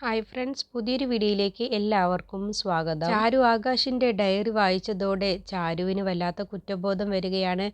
Hi friends പുതിയൊരു വീഡിയോയിലേക്ക് എല്ലാവർക്കും സ്വാഗതം. ചാരു ആകാശിന്റെ ഡയറി വായിച്ചതോടെ ചാരുവിന് വല്ലാത്ത കുറ്റബോധം വരികയാണ്.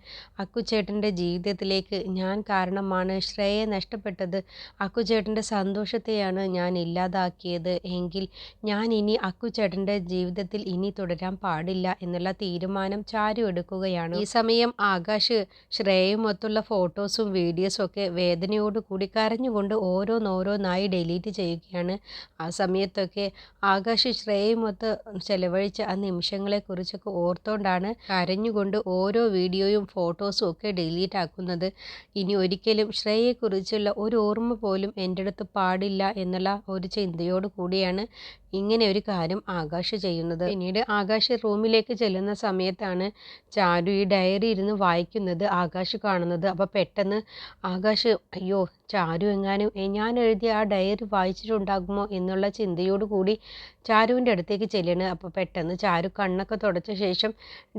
അക്കുചേട്ടന്റെ ജീവിതത്തിലേക്ക് ഞാൻ കാരണമാണ്. ശ്രേയെ നഷ്ടപ്പെട്ടത്. അക്കുചേട്ടന്റെ സന്തോഷത്തെയാണ് ഞാൻ ഇല്ലാതാക്കിയത്. എങ്കിൽ ഞാൻ ഇനി അക്കുചേട്ടന്റെ ജീവിതത്തിൽ ഇനി തുടരാൻ പാടില്ല എന്നുള്ള തീരുമാനം ചാരു എടുക്കുകയാണ്. ഈ സമയം ആകാശ് ശ്രേയുമൊത്തുള്ള ഫോട്ടോസും വീഡിയോസും ഒക്കെ വേദനയോടുകൂടി കരഞ്ഞുകൊണ്ട് ഓരോന്നോരോന്നായി ഡിലീറ്റ് ചെയ്യുകയാണ്. ആ സമയത്തൊക്കെ ആകാശ് ശ്രേയമൊത്ത് ചെലവഴിച്ച ആ നിമിഷങ്ങളെക്കുറിച്ചൊക്കെ ഓർത്തോണ്ടാണ് കരഞ്ഞുകൊണ്ട് ഓരോ വീഡിയോയും ഫോട്ടോസും ഒക്കെ ഡിലീറ്റ് ആക്കുന്നത്. ഇനി ഒരിക്കലും ശ്രേയെക്കുറിച്ചുള്ള ഒരു ഓർമ്മ പോലും എന്റെ അടുത്ത് പാടില്ല എന്നുള്ള ഒരു ചിന്തയോട് കൂടിയാണ് ഇങ്ങനെ ഒരു കാര്യം ആകാശ് ചെയ്യുന്നത്. പിന്നീട് ആകാശ് റൂമിലേക്ക് ചെല്ലുന്ന സമയത്താണ് ചാരു ഈ ഡയറി ഇരുന്ന് വായിക്കുന്നത് ആകാശ് കാണുന്നത്. അപ്പോൾ പെട്ടെന്ന് ആകാശ് അയ്യോ ചാരു എങ്ങാനും ഞാൻ എഴുതിയ ആ ഡയറി വായിച്ചിട്ടുണ്ടാകുമോ എന്നുള്ള ചിന്തയോട് കൂടി ചാരുവിന്റെ അടുത്തേക്ക് ചെല്ലണ് അപ്പോൾ പെട്ടെന്ന് ചാരു കണ്ണൊക്കെ തുടച്ച ശേഷം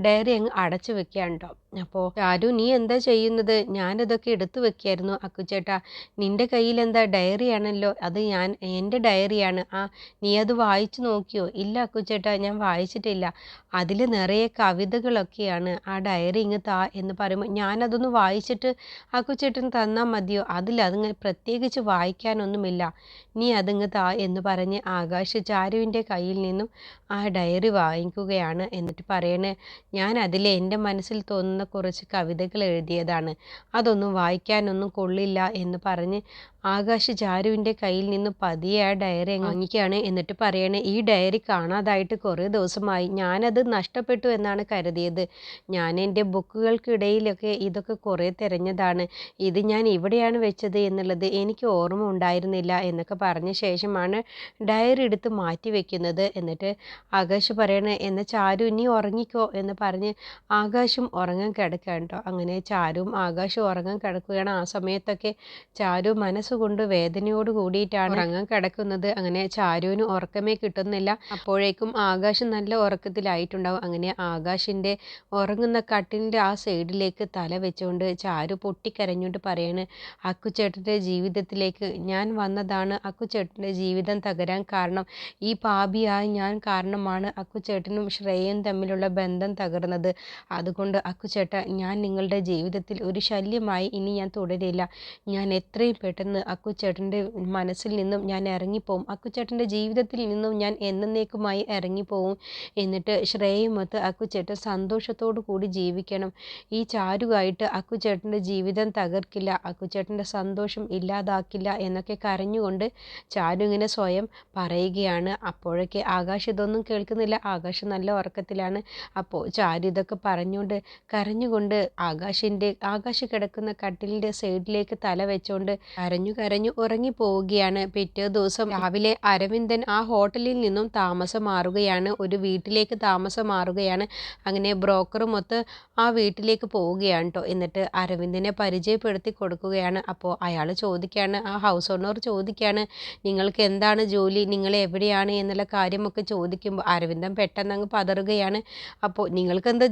ഡയറി അങ്ങ് അടച്ചു വെക്കുകയാണ് കേട്ടോ. അപ്പോൾ ചാരു നീ എന്താ ചെയ്യുന്നത്? ഞാനതൊക്കെ എടുത്തു വെക്കായിരുന്നു. അക്കുച്ചേട്ടാ നിന്റെ കയ്യിൽ എന്താ ഡയറി ആണല്ലോ അത് ഞാൻ എന്റെ ഡയറിയാണ്. ആ നീ അത് വായിച്ചു നോക്കിയോ? ഇല്ല അക്കുച്ചേട്ടാ ഞാൻ വായിച്ചിട്ടില്ല. അതിൽ നിറയെ കവിതകളൊക്കെയാണ്. ആ ഡയറി ഇങ്ങ് താ എന്ന് പറയുമ്പോൾ ഞാനതൊന്ന് വായിച്ചിട്ട് അക്കുച്ചേട്ടൻ തന്നാൽ മതിയോ? അതിൽ അതിങ്ങനെ പ്രത്യേകിച്ച് വായിക്കാനൊന്നുമില്ല. നീ അതിങ്ങ് താ എന്ന് പറഞ്ഞ് ആകാശ് ചാരുവിന്റെ കയ്യിൽ നിന്നും ആ ഡയറി വാങ്ങിക്കുകയാണ് എന്നിട്ട് പറയണേ ഞാൻ അതിൽ എന്റെ മനസ്സിൽ തോന്നുന്ന കുറച്ച് കവിതകൾ എഴുതിയതാണ്. അതൊന്നും വായിക്കാനൊന്നും കൊള്ളില്ല എന്ന് പറഞ്ഞ് ആകാശ് ചാരുവിന്റെ കയ്യിൽ നിന്ന് പതിയെ ആ ഡയറി വാങ്ങിക്കുകയാണ്. എന്നിട്ട് പറയണേ ഈ ഡയറി കാണാതായിട്ട് കുറേ ദിവസമായി. ഞാനത് നഷ്ടപ്പെട്ടു എന്നാണ് കരുതിയത്. ഞാൻ എന്റെ ബുക്കുകൾക്കിടയിലൊക്കെ ഇതൊക്കെ കുറേ തിരഞ്ഞതാണ്. ഇത് ഞാൻ ഇവിടെയാണ് വെച്ചത് എന്നുള്ളത് എനിക്ക് ഓർമ്മ ഉണ്ടായിരുന്നില്ല എന്നൊക്കെ പറഞ്ഞ ശേഷമാണ് ഡയറി എടുത്ത് മാറ്റി വെക്കുന്നത്. എന്നിട്ട് ആകാശ് പറയണേ എന്ന ചാരു ഇനി ഉറങ്ങിക്കോ എന്ന് പറഞ്ഞ് ആകാശും ഉറങ്ങാൻ കിടക്കുക കേട്ടോ. അങ്ങനെ ചാരുവും ആകാശും ഉറങ്ങാൻ കിടക്കുകയാണ്. ആ സമയത്തൊക്കെ ചാരു മനസ്സുകൊണ്ട് വേദനയോട് കൂടിയിട്ടാണ് ഉറങ്ങാൻ കിടക്കുന്നത്. അങ്ങനെ ചാരുവിന് ഉറക്കമേ കിട്ടുന്നില്ല. അപ്പോഴേക്കും ആകാശം നല്ല ഉറക്കത്തിലായിട്ടുണ്ടാവും. അങ്ങനെ ആകാശിന്റെ ഉറങ്ങുന്ന കട്ടിലിന്റെ ആ സൈഡിലേക്ക് തല വെച്ചുകൊണ്ട് ചാരു പൊട്ടിക്കരഞ്ഞുകൊണ്ട് പറയാണ് അക്കുചേട്ടന്റെ ജീവിതത്തിലേക്ക് ഞാൻ വന്നതാണ്. അക്കുചേട്ടന്റെ ജീവിതം തകരാൻ കാരണം ഈ പാപിയായ ഞാൻ കാരണമാണ്. അക്കുചേട്ടനും ശ്രേയയും തമ്മിലുള്ള ബന്ധം തകർന്നത്. അതുകൊണ്ട് അക്കുചേട്ട ഞാൻ നിങ്ങളുടെ ജീവിതത്തിൽ ഒരു ശല്യമായി ഇനി ഞാൻ തുടരില്ല. ഞാൻ എത്രയും പെട്ടെന്ന് അക്കുചേട്ടന്റെ മനസ്സിൽ നിന്നും ഞാൻ ഇറങ്ങിപ്പോവും. അക്കുച്ചേട്ടന്റെ ജീവിതത്തിൽ നിന്നും ഞാൻ എന്നേക്കുമായി ഇറങ്ങിപ്പോവും. എന്നിട്ട് ശ്രേയുമൊത്ത് അക്കുച്ചേട്ടൻ സന്തോഷത്തോടു കൂടി ജീവിക്കണം. ഈ ചാരുവായിട്ട് അക്കുച്ചേട്ടന്റെ ജീവിതം തകർക്കില്ല. അക്കുച്ചേട്ടന്റെ സന്തോഷം ഇല്ലാതാക്കില്ല എന്നൊക്കെ കരഞ്ഞുകൊണ്ട് ചാരു ഇങ്ങനെ സ്വയം പറയുകയാണ്. അപ്പോഴൊക്കെ ആകാശ് ഇതൊന്നും കേൾക്കുന്നില്ല. ആകാശ് നല്ല ഉറക്കത്തിലാണ്. അപ്പോൾ ചാരു ഇതൊക്കെ പറഞ്ഞുകൊണ്ട് കരഞ്ഞുകൊണ്ട് ആകാശിന്റെ ആകാശ് കിടക്കുന്ന കട്ടിലിന്റെ സൈഡിലേക്ക് തല വെച്ചുകൊണ്ട് കരഞ്ഞു കരഞ്ഞു ഉറങ്ങി പോവുകയാണ്. പിറ്റേ ദിവസം രാവിലെ അരവിന്ദൻ ആ ഹോട്ടലിൽ നിന്നും താമസം മാറുകയാണ്. ഒരു വീട്ടിലേക്ക് താമസം മാറുകയാണ്. അങ്ങനെ ബ്രോക്കറുമൊത്ത് ആ വീട്ടിലേക്ക് പോവുകയാണ് കേട്ടോ എന്നിട്ട് അരവിന്ദനെ പരിചയപ്പെടുത്തി കൊടുക്കുകയാണ്. അപ്പോൾ അയാൾ ചോദിക്കുകയാണ് ആ ഹൗസ് ഓണർ ചോദിക്കുകയാണ് നിങ്ങൾക്ക് എന്താണ് ജോലി? നിങ്ങൾ എവിടെയാണ്? എന്നുള്ള കാര്യമൊക്കെ ചോദിക്കുമ്പോൾ അരവിന്ദൻ പെട്ടെന്ന് അങ്ങ് പതറുകയാണ്. അപ്പോൾ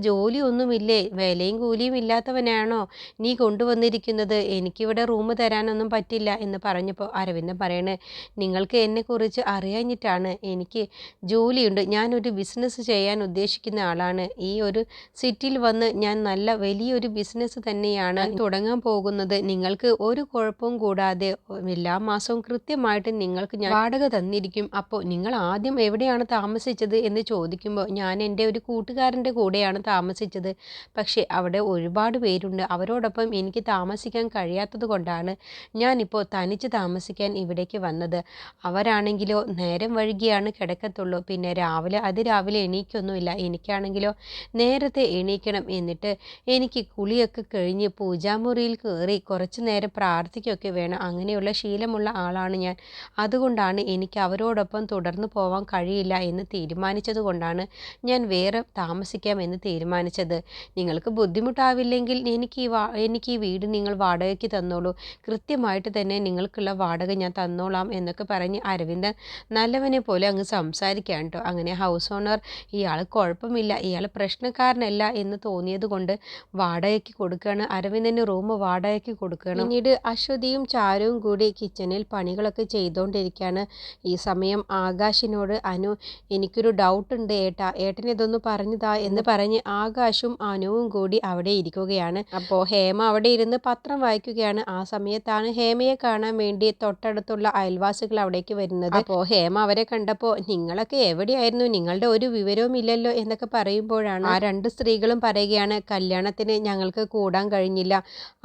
ജോലി ഒന്നുമില്ലേ വിലയും കൂലിയും ഇല്ലാത്തവനാണോ? നീ കൊണ്ടുവന്നിരിക്കുന്നത്? എനിക്കിവിടെ റൂം തരാനൊന്നും പറ്റില്ല. എന്ന് പറഞ്ഞപ്പോൾ അരവിന്ദൻ പറയണേ നിങ്ങൾക്ക് എന്നെക്കുറിച്ച് അറിയാഞ്ഞിട്ടാണ് എനിക്ക് ജോലിയുണ്ട്. ഞാനൊരു ബിസിനസ് ചെയ്യാൻ ഉദ്ദേശിക്കുന്ന ആളാണ്. ഈ ഒരു സിറ്റിയിൽ വന്ന് ഞാൻ നല്ല വലിയൊരു ബിസിനസ് തന്നെയാണ് തുടങ്ങാൻ പോകുന്നത്. നിങ്ങൾക്ക് ഒരു കുഴപ്പവും കൂടാതെ എല്ലാ മാസവും കൃത്യമായിട്ട് നിങ്ങൾക്ക് ഞാൻ വാടക തന്നിരിക്കും. അപ്പോൾ നിങ്ങൾ ആദ്യം എവിടെയാണ് താമസിച്ചത്? എന്ന് ചോദിക്കുമ്പോൾ ഞാൻ എന്റെ ഒരു കൂട്ടുകാരന്റെ കൂടെയാണ് താമസിച്ചത്. പക്ഷേ അവിടെ ഒരുപാട് പേരുണ്ട്. അവരോടൊപ്പം എനിക്ക് താമസിക്കാൻ കഴിയാത്തത് കൊണ്ടാണ് ഞാനിപ്പോൾ തനിച്ച് താമസിക്കാൻ ഇവിടേക്ക് വന്നത്. അവരാണെങ്കിലോ നേരം വഴുകിയാണ് കിടക്കത്തുള്ളൂ. പിന്നെ രാവിലെ അതിരാവിലെ എണീക്കൊന്നുമില്ല. എനിക്കാണെങ്കിലോ നേരത്തെ എണീക്കണം എന്നിട്ട് എനിക്ക് കുളിയൊക്കെ കഴിഞ്ഞ് പൂജാമുറിയിൽ കയറി കുറച്ച് നേരം പ്രാർത്ഥിക്കുകയൊക്കെ വേണം. അങ്ങനെയുള്ള ശീലമുള്ള ആളാണ് ഞാൻ. അതുകൊണ്ടാണ് എനിക്ക് അവരോടൊപ്പം തുടർന്ന് പോവാൻ കഴിയില്ല എന്ന് തീരുമാനിച്ചത് കൊണ്ടാണ് ഞാൻ വേറെ താമസിക്കാം എന്ന് തീരുമാനിച്ചത്. നിങ്ങൾക്ക് ബുദ്ധിമുട്ടാവില്ലെങ്കിൽ എനിക്ക് ഈ എനിക്ക് ഈ വീട് നിങ്ങൾ വാടകയ്ക്ക് തന്നോളൂ. കൃത്യമായിട്ട് തന്നെ നിങ്ങൾക്കുള്ള വാടക ഞാൻ തന്നോളാം എന്നൊക്കെ പറഞ്ഞ് അരവിന്ദൻ നല്ലവനെ പോലെ അങ്ങ് സംസാരിക്കുകയാണ് കേട്ടോ. അങ്ങനെ ഹൗസ് ഓണർ ഇയാൾ കുഴപ്പമില്ല ഇയാൾ പ്രശ്നക്കാരനല്ല എന്ന് തോന്നിയത് കൊണ്ട് വാടകയ്ക്ക് കൊടുക്കുകയാണ്. അരവിന്ദന് റൂം വാടകയ്ക്ക് കൊടുക്കുകയാണ്. പിന്നീട് അശ്വതിയും ചാരുവും കൂടി കിച്ചണിൽ പണികളൊക്കെ ചെയ്തുകൊണ്ടിരിക്കുകയാണ്. ഈ സമയം ആകാശിനോട് അനു എനിക്കൊരു ഡൗട്ട് ഉണ്ട് ഏട്ടാ. ഏട്ടൻ ഇതൊന്ന് പറഞ്ഞതാ എന്ന് പറഞ്ഞ് ആകാശും അനുവും കൂടി അവിടെ ഇരിക്കുകയാണ്. അപ്പോൾ ഹേമ അവിടെ ഇരുന്ന് പത്രം വായിക്കുകയാണ്. ആ സമയത്താണ് ഹേമയെ കാണാൻ വേണ്ടി തൊട്ടടുത്തുള്ള അയൽവാസികൾ അവിടേക്ക് വരുന്നത്. അപ്പോൾ ഹേമ അവരെ കണ്ടപ്പോൾ നിങ്ങളൊക്കെ എവിടെയായിരുന്നു? നിങ്ങളുടെ ഒരു വിവരവും ഇല്ലല്ലോ എന്നൊക്കെ പറയുമ്പോഴാണ് ആ രണ്ട് സ്ത്രീകളും പറയുകയാണ് കല്യാണത്തിന് ഞങ്ങൾക്ക് കൂടാൻ കഴിഞ്ഞില്ല.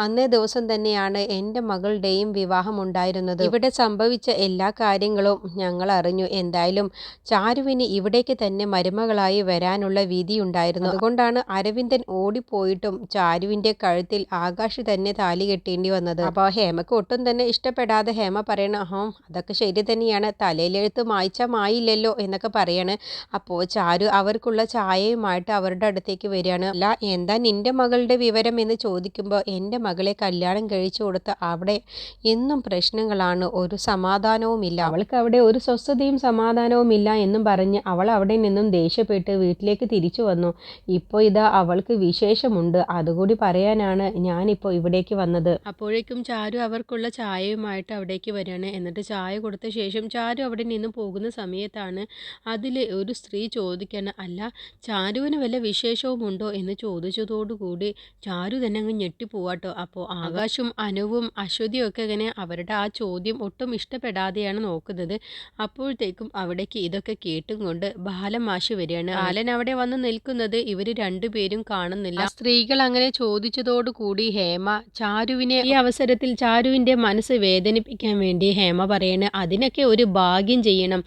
അന്നേ ദിവസം തന്നെയാണ് എന്റെ മകളുടെയും വിവാഹം ഉണ്ടായിരുന്നത്. ഇവിടെ സംഭവിച്ച എല്ലാ കാര്യങ്ങളും ഞങ്ങൾ അറിഞ്ഞു. എന്തായാലും ചാരുവിന് ഇവിടേക്ക് തന്നെ മരുമകളായി വരാനുള്ള വിധി ഉണ്ടായിരുന്നു. അതുകൊണ്ടാണ് അരവിന്ദൻ ഓടിപ്പോയിട്ടും ചാരുവിന്റെ കഴുത്തിൽ ആകാശ് തന്നെ താലി കെട്ടേണ്ടി വന്നത്. അപ്പോൾ ഹേമക്ക് ഒട്ടും തന്നെ ഇഷ്ടപ്പെടാതെ ഹേമ പറയണം ആ അതൊക്കെ ശരി തന്നെയാണ്. തലയിലെഴുത്ത് മായ്ച്ചാൽ മായില്ലല്ലോ എന്നൊക്കെ പറയാണ്. അപ്പോൾ ചാരു അവർക്കുള്ള ചായയുമായിട്ട് അവരുടെ അടുത്തേക്ക് വരികയാണ്. അല്ല എന്താ നിന്റെ മകളുടെ വിവരം? എന്ന് ചോദിക്കുമ്പോൾ എന്റെ മകളെ കല്യാണം കഴിച്ചു കൊടുത്ത് അവിടെ എന്നും പ്രശ്നങ്ങളാണ്. ഒരു സമാധാനവുമില്ല. അവൾക്ക് അവിടെ ഒരു സ്വസ്ഥതയും സമാധാനവും ഇല്ല എന്നും പറഞ്ഞ് അവൾ അവിടെ നിന്നും ദേഷ്യപ്പെട്ട് വീട്ടിലേക്ക് തിരിച്ചു വന്നു. ഇപ്പോൾ ഇതാ അവൾക്ക് വിശേഷമുണ്ട്. അതുകൂടി പറയാനാണ് ഞാനിപ്പോൾ ഇവിടേക്ക് വന്നത്. അപ്പോഴേക്കും ചാരു അവർക്കുള്ള ചായയുമായിട്ട് അവിടേക്ക് വരികയാണ്. എന്നിട്ട് ചായ കൊടുത്ത ശേഷം ചാരു അവിടെ നിന്ന് പോകുന്ന സമയത്താണ് അതിൽ ഒരു സ്ത്രീ ചോദിക്കുകയാണ് അല്ല ചാരുവിന് വല്ല വിശേഷവും ഉണ്ടോ എന്ന് ചോദിച്ചതോടുകൂടി ചാരു തന്നെ അങ്ങ് ഞെട്ടിപ്പോവാട്ടോ. അപ്പോൾ ആകാശും അനുവും അശ്വതിയും ഒക്കെ ഇങ്ങനെ അവരുടെ ആ ചോദ്യം ഒട്ടും ഇഷ്ടപ്പെടാതെയാണ് നോക്കുന്നത്. അപ്പോഴത്തേക്കും അവിടേക്ക് ഇതൊക്കെ കേട്ടും കൊണ്ട് ബാലമാഷ് വരികയാണ്. ബാലൻ അവിടെ വന്ന് നിൽക്കുന്നത് ഇവർ രണ്ടുപേരും കാണുന്നില്ല. സ്ത്രീകൾ അങ്ങനെ ചോദിച്ചതോടുകൂടി ഹേമ ചാരുവിനെ ഈ അവസരത്തിൽ ചാരുവിന്റെ മനസ്സ് വേദനിപ്പിക്കാൻ വേണ്ടി ഹേമ പറയണ്. അതിനൊക്കെ ഒരു ഭാഗ്യം ചെയ്യണം.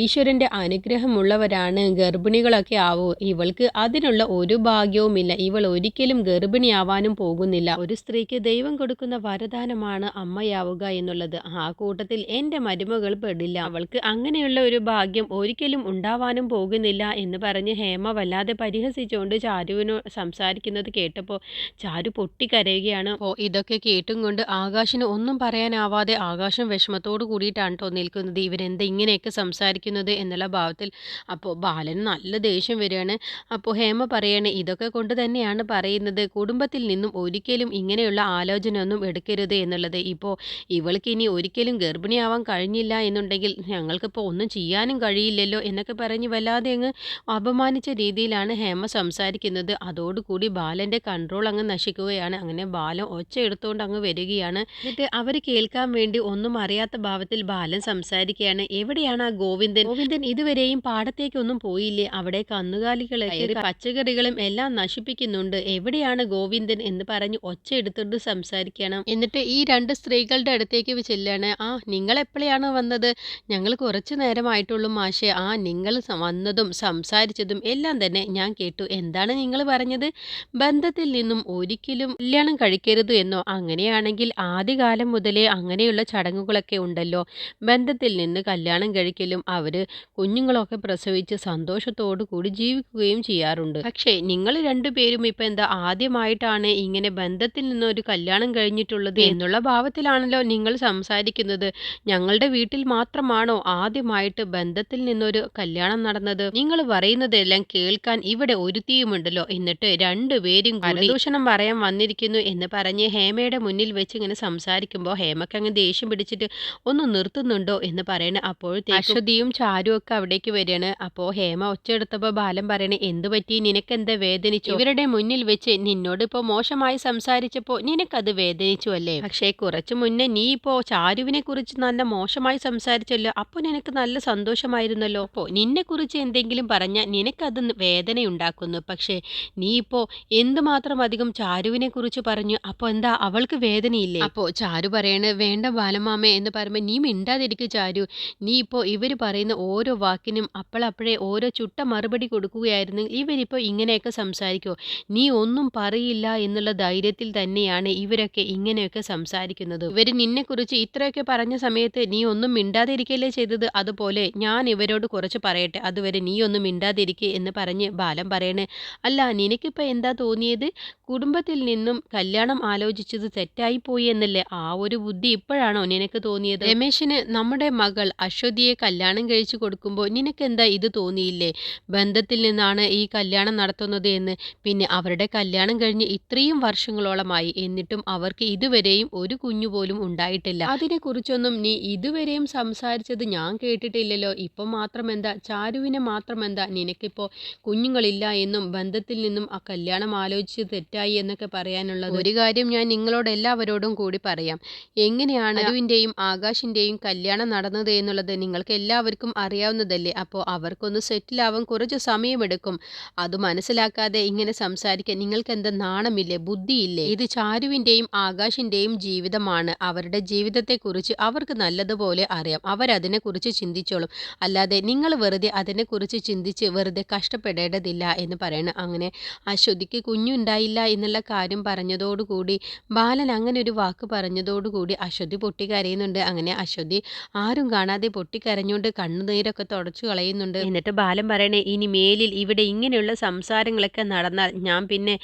ഈശ്വരന്റെ അനുഗ്രഹമുള്ളവരാണ് ഗർഭിണികളൊക്കെ ആവൂ. ഇവൾക്ക് അതിനുള്ള ഒരു ഭാഗ്യവുമില്ല. ഇവൾ ഒരിക്കലും ഗർഭിണിയാവാനും പോകുന്നില്ല. ഒരു സ്ത്രീക്ക് ദൈവം കൊടുക്കുന്ന വരദാനമാണ് അമ്മയാവുക എന്നുള്ളത്. ആ കൂട്ടത്തിൽ എന്റെ മരുമകൾ പെടില്ല. അവൾക്ക് അങ്ങനെയുള്ള ഒരു ഭാഗ്യം ഒരിക്കലും ഉണ്ടാവാനും പോകുന്നില്ല എന്ന് പറഞ്ഞ് ഹേമ വല്ലാതെ പരിഹസിച്ചുകൊണ്ട് ചാരുവിനോ സംസാരിക്കുന്നത് കേട്ടപ്പോൾ ചാരു പൊട്ടിക്കരയുകയാണ്. ഓ ഇതൊക്കെ കേട്ടും കൊണ്ട് ആകാശിന് ഒന്നും പറയാനാവാതെ ആകാശം വിഷമത്തോട് കൂടിയിട്ടാണ് കേട്ടോ നിൽക്കുന്നത്. ഇവരെന്താ ഇങ്ങനെയൊക്കെ സംസാരിക്കുന്നത് എന്നുള്ള ഭാവത്തിൽ അപ്പോൾ ബാലൻ നല്ല ദേഷ്യം വരികയാണ്. അപ്പോൾ ഹേമ പറയാണ് ഇതൊക്കെ കൊണ്ട് തന്നെയാണ് പറയുന്നത്. കുടുംബത്തിൽ നിന്നും ഒരിക്കലും ഇങ്ങനെയുള്ള ആലോചന ഒന്നും എടുക്കരുത് എന്നുള്ളത്. ഇപ്പോൾ ഇവൾക്ക് ഇനി ഒരിക്കലും ഗർഭിണിയാവാൻ കഴിഞ്ഞില്ല എന്നുണ്ടെങ്കിൽ ഞങ്ങൾക്കിപ്പോൾ ഒന്നും ചെയ്യാനും കഴിയില്ലല്ലോ എന്നൊക്കെ പറഞ്ഞ് വല്ലാതെ അങ്ങ് അപമാനിച്ച രീതിയിലാണ് ഹേമ സംസാരിക്കുന്നത്. അതോടുകൂടി ബാലന്റെ കൺട്രോൾ അങ്ങ് നശിക്കുകയാണ്. അങ്ങനെ ബാലൻ ഒച്ച എടുത്തുകൊണ്ട് അങ്ങ് വരികയാണ്. എന്നിട്ട് അവർ കേൾക്കാൻ വേണ്ടി ഒന്നും അറിയാത്ത ഭാവത്തിൽ ബാലൻ സംസാരിക്കുകയാണ്. എവിടെയാണ് ആ ഗോവിന്ദൻ? ഗോവിന്ദൻ ഇതുവരെയും പാടത്തേക്കൊന്നും പോയില്ലേ? അവിടെ കന്നുകാലികളെ പച്ചക്കറികളും എല്ലാം നശിപ്പിക്കുന്നുണ്ട്. എവിടെയാണ് ഗോവിന്ദൻ എന്ന് പറഞ്ഞ് ഒച്ച എടുത്തിട്ട് സംസാരിക്കണം. എന്നിട്ട് ഈ രണ്ട് സ്ത്രീകളുടെ അടുത്തേക്ക് ചെല്ലാണ്. ആ നിങ്ങൾ എപ്പോഴാണ് വന്നത്? ഞങ്ങൾ കുറച്ചു നേരമായിട്ടുള്ളൂ മാഷെ. ആ നിങ്ങൾ വന്നതും സംസാരിച്ചതും എല്ലാം തന്നെ ഞാൻ കേട്ടു. എന്താണ് നിങ്ങൾ പറഞ്ഞത്? ബന്ധത്തിൽ നിന്നും ഒരിക്കലും കല്യാണം കഴിക്കരുത് എന്നോ? അങ്ങനെയാണെങ്കിൽ ആദ്യകാലം മുതലേ അങ്ങനെയുള്ള ചടങ്ങുകളൊക്കെ ഉണ്ടല്ലോ. ബന്ധത്തിൽ നിന്ന് കല്യാണം കഴിക്കലും അവർ കുഞ്ഞുങ്ങളൊക്കെ പ്രസവിച്ച് സന്തോഷത്തോടു കൂടി ജീവിക്കുകയും ചെയ്യാറുണ്ട്. പക്ഷേ നിങ്ങൾ രണ്ടുപേരും ഇപ്പം എന്താ ആദ്യമായിട്ടാണ് ഇങ്ങനെ ബന്ധത്തിൽ നിന്ന് ഒരു കല്യാണം കഴിഞ്ഞിട്ടുള്ളത് എന്നുള്ള ഭാവത്തിലാണല്ലോ നിങ്ങൾ സംസാരിക്കുന്നത്. ഞങ്ങളുടെ വീട്ടിൽ മാത്രമാണോ ആദ്യമായിട്ട് ബന്ധത്തിൽ നിന്നൊരു കല്യാണം നടന്നത്? നിങ്ങൾ പറയുന്നതെല്ലാം കേൾക്കാൻ ഇവിടെ ഒരുത്തിയുമുണ്ടല്ലോ. എന്നിട്ട് രണ്ടുപേരും പരദൂഷണം പറയാൻ വന്നിരിക്കുന്നു എന്ന് പറഞ്ഞ് ഹേമയുടെ മുന്നിൽ വെച്ച് ഇങ്ങനെ സംസാരിക്കുമ്പോൾ ഹേമക്ക് അങ്ങ് ദേഷ്യം പിടിച്ചിട്ട് ഒന്ന് നിർത്തുന്നുണ്ടോ? എന്ന് പറയണ അപ്പോഴത്തേക്കും അശ്വതിയും ചാരും ഒക്കെ അവിടേക്ക് വരികയാണ്. അപ്പോൾ ഹേമ ഒച്ചെടുത്തപ്പോൾ ബാലൻ പറയണേ എന്തു പറ്റി? നിനക്കെന്താ വേദനിച്ചു? ഇവരുടെ മുന്നിൽ വെച്ച് നിന്നോട് ഇപ്പോൾ മോശമായി സംസാരിച്ചപ്പോൾ നിനക്കത് വേദനിച്ചു അല്ലേ? പക്ഷേ കുറച്ചു മുന്നേ നീ ഇപ്പോൾ ചാരുവിനെ കുറിച്ച് നല്ല മോശമായി സംസാരിച്ചല്ലോ. അപ്പോൾ നിനക്ക് നല്ല സന്തോഷമായിരുന്നല്ലോ. അപ്പോൾ നിന്നെ കുറിച്ച് എന്തെങ്കിലും പറഞ്ഞാൽ നിനക്കത് വേദനയുണ്ടാക്കുന്നു. പക്ഷേ നീ ഇപ്പോൾ എന്തുമാത്രം അധികം ചാരുവിനെ കുറിച്ച് പറഞ്ഞു? അപ്പോൾ എന്താ അവൾക്ക് വേദനയില്ലേ? അപ്പോൾ ചാരു പറയണ വേണ്ട ബാലമാമേ എന്ന് പറയുമ്പോൾ നീ മിണ്ടാതിരിക്ക ചാരു. നീ ഇപ്പോൾ ഇവർ പറയുന്ന ഓരോ വാക്കിനും അപ്പോഴപ്പോഴേ ഓരോ ചുട്ട മറുപടി കൊടുക്കുകയായിരുന്നു. ഇവരിപ്പോൾ ഇങ്ങനെയൊക്കെ സംസാരിക്കുമോ നീ ഒന്നും പറയില്ല എന്നുള്ള ധൈര്യത്തിൽ തന്നെയാണ് ഇവരൊക്കെ ഇങ്ങനെയൊക്കെ സംസാരിക്കുന്നത്. ഇവർ നിന്നെക്കുറിച്ച് ഇത്രയൊക്കെ പറഞ്ഞ സമയത്ത് നീ ഒന്നും മിണ്ടാതിരിക്കല്ലേ ചെയ്തത്? അതുപോലെ ഞാൻ ഇവരോട് കുറച്ച് പറയട്ടെ. അതുവരെ നീ ഒന്നും മിണ്ടാതിരിക്കുക എന്ന് പറഞ്ഞ് ബാലം പറയണേ. അല്ല നിനക്കിപ്പോൾ എന്താ തോന്നിയത്? കുടുംബത്തിൽ നിന്നും കല്യാണം ആലോചിച്ചത് തെറ്റായി പോയി എന്നല്ലേ? ആ ഒരു ഒരു ബുദ്ധി ഇപ്പോഴാണോ നിനക്ക് തോന്നിയത്? രമേശിന് നമ്മുടെ മകൾ അശ്വതിയെ കല്യാണം കഴിച്ചു കൊടുക്കുമ്പോൾ നിനക്ക് എന്താ ഇത് തോന്നിയില്ലേ? ബന്ധത്തിൽ നിന്നാണ് ഈ കല്യാണം നടത്തുന്നത് എന്ന്. പിന്നെ അവരുടെ കല്യാണം കഴിഞ്ഞ് ഇത്രയും വർഷങ്ങളോളമായി എന്നിട്ടും അവർക്ക് ഇതുവരെയും ഒരു കുഞ്ഞു പോലും ഉണ്ടായിട്ടില്ല. അതിനെക്കുറിച്ചൊന്നും നീ ഇതുവരെയും സംസാരിച്ചത് ഞാൻ കേട്ടിട്ടില്ലല്ലോ. ഇപ്പം മാത്രം എന്താ ചാരുവിനെ മാത്രം എന്താ നിനക്കിപ്പോൾ കുഞ്ഞുങ്ങളില്ല എന്നും ബന്ധത്തിൽ നിന്നും ആ കല്യാണം ആലോചിച്ച് തെറ്റായി എന്നൊക്കെ പറയാനുള്ളത്. ഒരു കാര്യം ഞാൻ നിങ്ങളോട് എല്ലാവരോടും കൂടി പറയാം. എങ്ങനെയാണ് അരുവിന്റെയും ആകാശിന്റെയും കല്യാണം നടന്നത് എന്നുള്ളത് നിങ്ങൾക്ക് എല്ലാവർക്കും അറിയാവുന്നതല്ലേ. അപ്പോൾ അവർക്കൊന്ന് സെറ്റിലാവാൻ കുറച്ച് സമയമെടുക്കും. അത് മനസ്സിലാക്കാതെ ഇങ്ങനെ സംസാരിക്കാൻ നിങ്ങൾക്ക് എന്താ നാണമില്ലേ? ബുദ്ധിയില്ലേ? ഇത് ചാരുവിന്റെയും ആകാശിന്റെയും ജീവിതമാണ്. അവരുടെ ജീവിതത്തെക്കുറിച്ച് അവർക്ക് നല്ലതുപോലെ അറിയാം. അവരതിനെക്കുറിച്ച് ചിന്തിച്ചോളും. അല്ലാതെ നിങ്ങൾ വെറുതെ അതിനെക്കുറിച്ച് ചിന്തിച്ച് വെറുതെ കഷ്ടപ്പെടേണ്ടതില്ല എന്ന് പറയണം അങ്ങനെ അശ്വതിക്ക് കുഞ്ഞുണ്ടായില്ല എന്നുള്ള കാര്യം പറഞ്ഞതോടുകൂടി ബാലൻ അങ്ങനെ ഒരു വാക്ക് പറഞ്ഞതോടുകൂടി അശ്വതി പൊട്ടിക്കരയുന്നുണ്ട് അങ്ങനെ അശ്വതി ആരും കാണാതെ പൊട്ടിക്കരഞ്ഞുകൊണ്ട് കണ്ണുനീരൊക്കെ തുടച്ചു കളയുന്നുണ്ട്. എന്നിട്ട് ബാലൻ പറയണേ ഇനി മേലിൽ ഇവിടെ ഇങ്ങനെയുള്ള സംസാരങ്ങളൊക്കെ നടന്നാൽ ഞാൻ പിന്നെ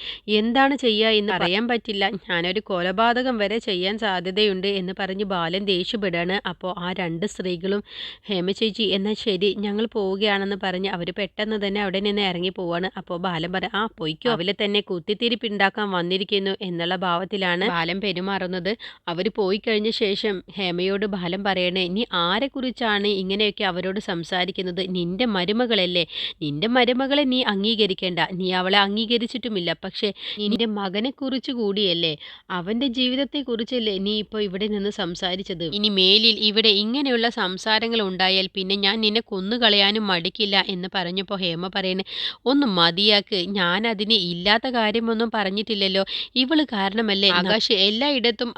എന്താണ് ചെയ്യുക എന്ന് പറയാൻ പറ്റില്ല. ഞാനൊരു കൊലപാതകം വരെ ചെയ്യാൻ സാധ്യതയുണ്ട് എന്ന് പറഞ്ഞ് ബാലൻ ദേഷ്യപ്പെടുകയാണ്. അപ്പോൾ ആ രണ്ട് സ്ത്രീകളും ഹേമ ചേച്ചി എന്നാൽ ശരി ഞങ്ങൾ പോവുകയാണെന്ന് പറഞ്ഞ് അവർ പെട്ടെന്ന് തന്നെ അവിടെ നിന്ന് ഇറങ്ങി പോവാണ്. അപ്പോൾ ബാലൻ പറ ആ പൊയ്ക്കോ. അവലെ തന്നെ കുത്തിത്തിരിപ്പുണ്ടാക്കാൻ വന്നിരിക്കുന്നു എന്നുള്ള ഭാവത്തിലാണ് ബാലൻ പെരുമാറുന്നത്. അവർ പോയി കഴിഞ്ഞ ശേഷം ഹേമയോട് ബാലൻ പറയണേ നീ ആരെക്കുറിച്ചാണ് ഇങ്ങനെയൊക്കെ അവരോട് സംസാരിക്കുന്നത്? നിന്റെ മരുമകളല്ലേ? നിന്റെ മരുമകളെ നീ അംഗീകരിക്കേണ്ട. നീ അവളെ അംഗീകരിച്ചിട്ടുമില്ല. പക്ഷേ നിന്റെ മകനെക്കുറിച്ച് കൂടിയല്ലേ? അവന്റെ ജീവിതത്തെക്കുറിച്ചല്ലേ നീ ഇപ്പോൾ ഇവിടെ നിന്ന് സംസാരിച്ചത്? ഇനി മേലിൽ ഇവിടെ ഇങ്ങനെയുള്ള സംസാരങ്ങൾ ഉണ്ടായാൽ പിന്നെ ഞാൻ നിന്നെ കൊന്നുകളയാനും മടിക്കില്ല എന്ന് പറഞ്ഞപ്പോൾ ഹേമ പറയണേ ഒന്ന് മതിയാക്ക്. ഞാൻ അതിന് ഇല്ലാത്ത കാര്യമൊന്നും പറഞ്ഞിട്ടില്ലല്ലോ. ഇവൾ കാരണമല്ലേ? ആകാശ് എല്ലായിടത്തും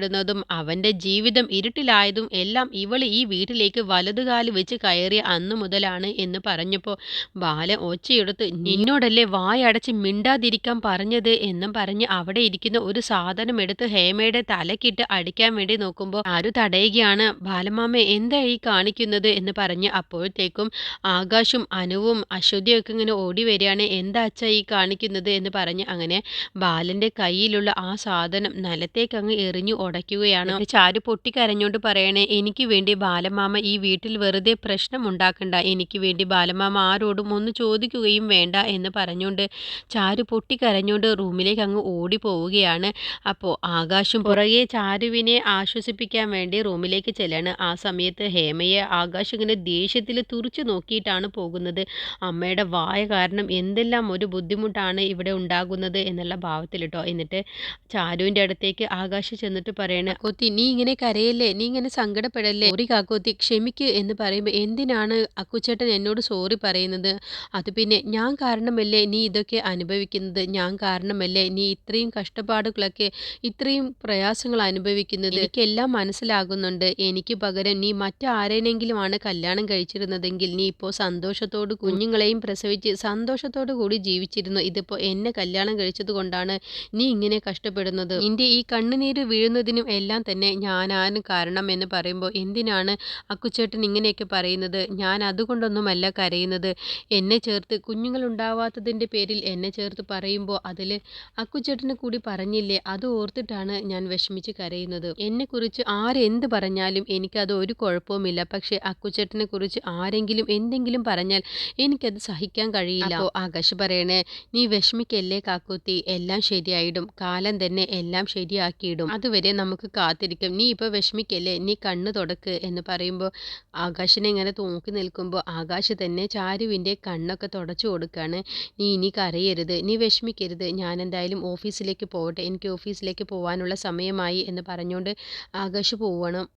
അപമാനിക്കപ്പെടുന്നതും അവന്റെ ജീവിതം ഇരുട്ടിലായതും എല്ലാം ഇവൾ ഈ വീട്ടിലേക്ക് വലതുകാൽ വെച്ച് കയറിയ അന്നു മുതലാണ് എന്ന് പറഞ്ഞപ്പോൾ ബാല ഒച്ചയെടുത്ത് നിന്നോടല്ലേ വായടച്ച് മിണ്ടാതിരിക്കാൻ പറഞ്ഞത്? എന്നും പറഞ്ഞ് അവിടെ ഇരിക്കുന്ന ഒരു സാധനം എടുത്ത് ഹേമയുടെ തലക്കിട്ട് അടിക്കാൻ വേണ്ടി നോക്കുമ്പോൾ ആരു തടയുകയാണ്? ബാലമാമ എന്താ ഈ കാണിക്കുന്നത്? എന്ന് പറഞ്ഞ് അപ്പോഴത്തേക്കും ആകാശും അനുവും അശ്വതിയൊക്കെ ഇങ്ങനെ ഓടി വരികയാണ്. എന്താ അച്ഛ ഈ കാണിക്കുന്നത്? എന്ന് പറഞ്ഞ് അങ്ങനെ ബാലന്റെ കയ്യിലുള്ള ആ സാധനം നിലത്തേക്ക് അങ്ങ് എറിഞ്ഞു ഉടയ്ക്കുകയാണ്. ചാരു പൊട്ടിക്കരഞ്ഞോണ്ട് പറയണേ എനിക്ക് വേണ്ടി ബാലമാമ ഈ വീട്ടിൽ വെറുതെ പ്രശ്നം ഉണ്ടാക്കണ്ട. എനിക്ക് വേണ്ടി ബാലമാമ ആരോടും ഒന്ന് ചോദിക്കുകയും വേണ്ട എന്ന് പറഞ്ഞുകൊണ്ട് ചാരു പൊട്ടിക്കരഞ്ഞുകൊണ്ട് റൂമിലേക്ക് അങ്ങ് ഓടി പോവുകയാണ് അപ്പോൾ ആകാശം പുറകെ ചാരുവിനെ ആശ്വസിപ്പിക്കാൻ വേണ്ടി റൂമിലേക്ക് ചെല്ലാണ്. ആ സമയത്ത് ഹേമയെ ആകാശം ഇങ്ങനെ ദേഷ്യത്തിൽ തുറച്ചു നോക്കിയിട്ടാണ് പോകുന്നത്. അമ്മയുടെ വായ കാരണം എന്തെല്ലാം ഒരു ബുദ്ധിമുട്ടാണ് ഇവിടെ ഉണ്ടാകുന്നത് എന്നുള്ള ഭാവത്തിൽ കേട്ടോ എന്നിട്ട് ചാരുവിന്റെ അടുത്തേക്ക് ആകാശം ചെന്നിട്ട് പറയണ കൊത്തി നീ ഇങ്ങനെ കരയല്ലേ? നീ ഇങ്ങനെ സങ്കടപ്പെടല്ലേ? സോറി കാക്കോത്തി ക്ഷമിക്ക് എന്ന് പറയുമ്പോൾ എന്തിനാണ് അക്കുച്ചേട്ടൻ എന്നോട് സോറി പറയുന്നത്? അത് പിന്നെ ഞാൻ കാരണമല്ലേ നീ ഇതൊക്കെ അനുഭവിക്കുന്നത്? ഞാൻ കാരണമല്ലേ നീ ഇത്രയും കഷ്ടപ്പാടുകളൊക്കെ ഇത്രയും പ്രയാസങ്ങൾ അനുഭവിക്കുന്നത്? എനിക്കെല്ലാം മനസ്സിലാകുന്നുണ്ട്. എനിക്ക് പകരം നീ മറ്റാരേനെങ്കിലുമാണ് കല്യാണം കഴിച്ചിരുന്നതെങ്കിൽ നീ ഇപ്പോൾ സന്തോഷത്തോട് കുഞ്ഞുങ്ങളെയും പ്രസവിച്ച് സന്തോഷത്തോടു കൂടി ജീവിച്ചിരുന്നു. ഇതിപ്പോൾ എന്നെ കല്യാണം കഴിച്ചത് കൊണ്ടാണ് നീ ഇങ്ങനെ കഷ്ടപ്പെടുന്നത്. നിന്റെ ഈ കണ്ണുനീര് വീഴുന്നതിനും എല്ലാം തന്നെ ഞാനാണ് കാരണം എന്ന് പറയുമ്പോൾ എന്തിനാണ് അക്കുച്ചേട്ടൻ ഇങ്ങനെയൊക്കെ പറയുന്നത്? ഞാൻ അതുകൊണ്ടൊന്നുമല്ല കരയുന്നത്. എന്നെ ചേർത്ത് കുഞ്ഞുങ്ങൾ ഉണ്ടാവാത്തതിന്റെ പേരിൽ എന്നെ ചേർത്ത് പറയുമ്പോൾ അതിൽ അക്കുച്ചേട്ടനെ കൂടി പറഞ്ഞില്ലേ? അത് ഓർത്തിട്ടാണ് ഞാൻ വിഷമിച്ച് കരയുന്നത്. എന്നെക്കുറിച്ച് ആരെന്ത് പറഞ്ഞാലും എനിക്കത് ഒരു കുഴപ്പവുമില്ല. പക്ഷേ അക്കുച്ചേട്ടനെ കുറിച്ച് ആരെങ്കിലും എന്തെങ്കിലും പറഞ്ഞാൽ എനിക്കത് സഹിക്കാൻ കഴിയില്ല. അപ്പോൾ ആകാശ് പറയണേ നീ വിഷമിക്കല്ലേ കാക്കുത്തി? എല്ലാം ശരിയായിടും. കാലം തന്നെ എല്ലാം ശരിയാക്കിയിടും. അതുവരെ നമുക്ക് കാത്തിരിക്കും. നീ ഇപ്പോൾ വിഷമിക്കല്ലേ? നീ കണ്ണ് തുടക്ക് എന്ന് പറയുമ്പോൾ ആകാശനെ ഇങ്ങനെ തൂക്കി നിൽക്കുമ്പോൾ ആകാശ് തന്നെ ചാരുവിന്റെ കണ്ണൊക്കെ തുടച്ചു കൊടുക്കുകയാണ്. നീ ഇനി കരയരുത്. നീ വിഷമിക്കരുത്. ഞാൻ എന്തായാലും ഓഫീസിലേക്ക് പോകട്ടെ. എനിക്ക് ഓഫീസിലേക്ക് പോകാനുള്ള സമയമായി എന്ന് പറഞ്ഞുകൊണ്ട് ആകാശ് പോവണം